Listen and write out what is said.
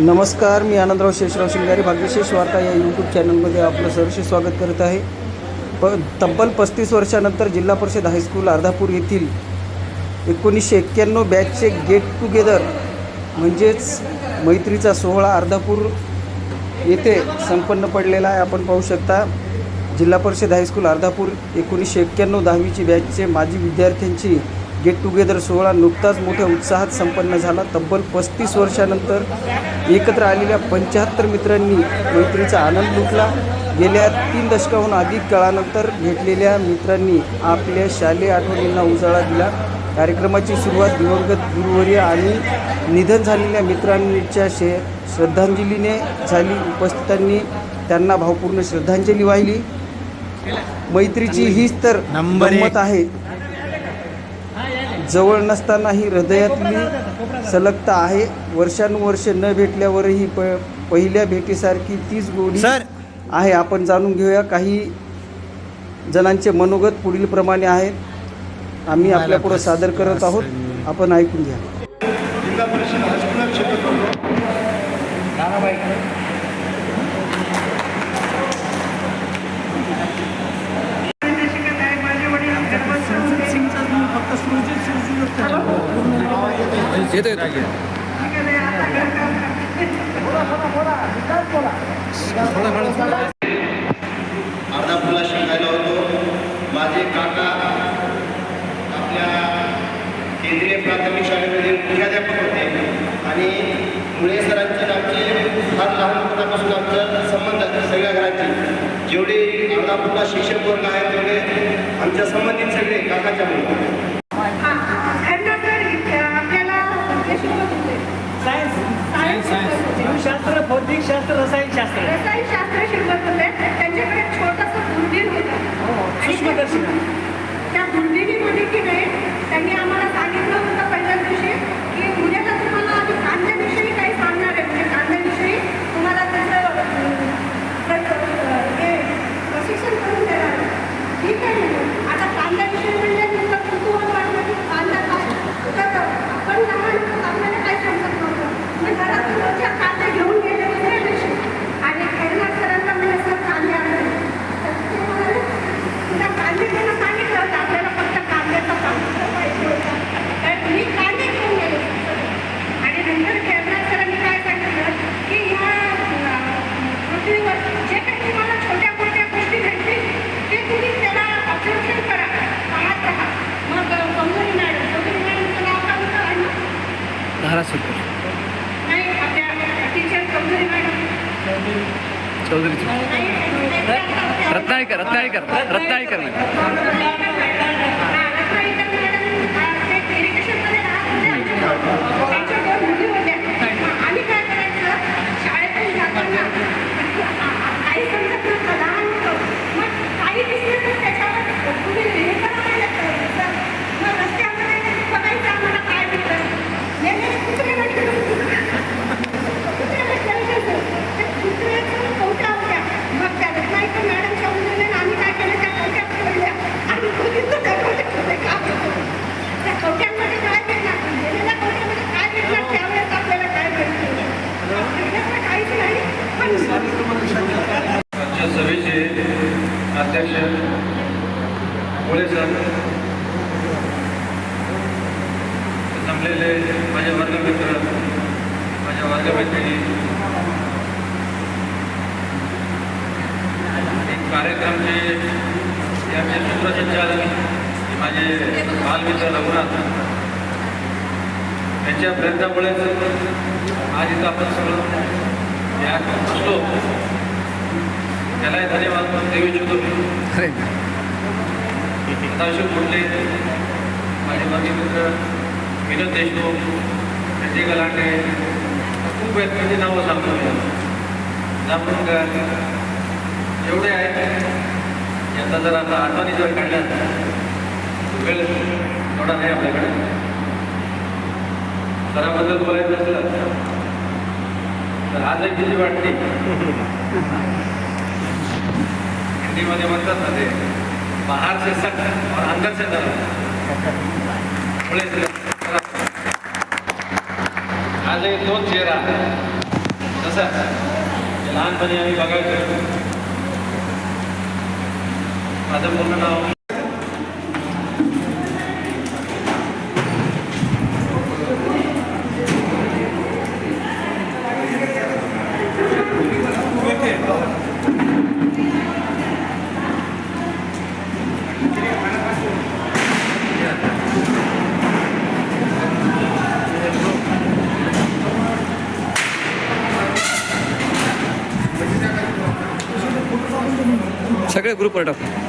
नमस्कार मी आनंदराव शेषराव शिंगारे भाग्यशेष वार्ता या यूट्यूब चॅनलमध्ये आपलं सहर्ष स्वागत करत आहे. प तब्बल पस्तीस वर्षानंतर जिल्हा परिषद हायस्कूल अर्धापूर येथील एकोणीसशे एक्क्याण्णव बॅचचे गेट टुगेदर म्हणजेच मैत्रीचा सोहळा अर्धापूर येथे संपन्न पडलेला आहे. आपण पाहू शकता जिल्हा परिषद हायस्कूल अर्धापूर एकोणीसशे एक्क्याण्णव दहावीची बॅचचे माजी विद्यार्थ्यांची गेट टुगेदर सोहळा नुकताच मोठ्या उत्साहात संपन्न झाला. तब्बल पस्तीस वर्षानंतर एकत्र आलेल्या पंच्याहत्तर मित्रांनी मैत्रीचा आनंद लुटला. गेल्या तीन दशकाहून अधिक काळानंतर भेटलेल्या मित्रांनी आपल्या शालेय आठवणींना उजाळा दिला. कार्यक्रमाची सुरुवात दिवंगत गुरुवर्य आणि निधन झालेल्या मित्रांच्या शे श्रद्धांजलीने झाली. उपस्थितांनी त्यांना भावपूर्ण श्रद्धांजली वाहिली. मैत्रीची हीच तर नंबर आहे. जवळ नसतानाही हृदयातली सलगता आहे. वर्षानुवर्ष न भेटल्यावरही प पहिल्या भेटीसारखी तीच गोडी सर. आहे. आपण जाणून घेऊया. काही जणांचे मनोगत पुढील प्रमाणे आहेत. आम्ही आपल्या पुढे सादर करत आहोत. आपण ऐकून घ्या जिल्हा परिषद हायस्कूलात शिकत होतो अर्धापूरला शिकायला होतो. माझे काका आपल्या केंद्रीय प्राथमिक शाळेमध्ये मुख्याध्यापक होते. आणि मुळे सरांचे आमचे फार लहानपणापासून आमचा संबंध आहे सगळ्या घरांचे. जेवढे अर्धापूरला शिक्षक वर्ग आहेत तेवढे आमच्या संबंधित सगळे काकाच्या मुळे. जीवशास्त्र भौतिक शास्त्र रसायनशास्त्र रसायनशास्त्र शिकवत होते. त्यांच्याकडे छोटासा दुर्बीण होता. सूक्ष्मदर्शिका त्या दुर्बिणीमध्ये की नाही त्यांनी आम्हाला सांगितलं होतं पहिल्या दिवशी की चौधरीची नाही रत्नाळीकर रत्नाळीकर रत्नाळीकर. जमलेले माझे वर्गमित्र माझ्या वर्गमैत्रिणी. एक कार्यक्रमचे हे आमचे सूत्रसंचालक माझे बालमित्र रघुनाथ त्यांच्या प्रयत्नामुळेच आज इथं आपण सगळं या बसलो. त्यालाही धन्यवाद देऊ इच्छितो मी सदाशिव कुंडले माझे माजी मित्र विनोद देशमुख संजय गलांडे खूप आहेत म्हणजे नावं सांगतो मी जांभूणकर एवढे आहेत. यांचा जर आता आठवणी जर काढल्या वेळ थोडा नाही आपल्याकडे. सराबद्दल बोलायचं असलं तर आज एक भीती वाटते. हिंदीमध्ये म्हणतात ना ते बाहर से सख्त और अंदर से नरम पुढे आज एक दोन चेहरा. तसंच लहानपणी आम्ही बघायचो. माझं पूर्ण नाव. सगळे ग्रुपवर टाकू.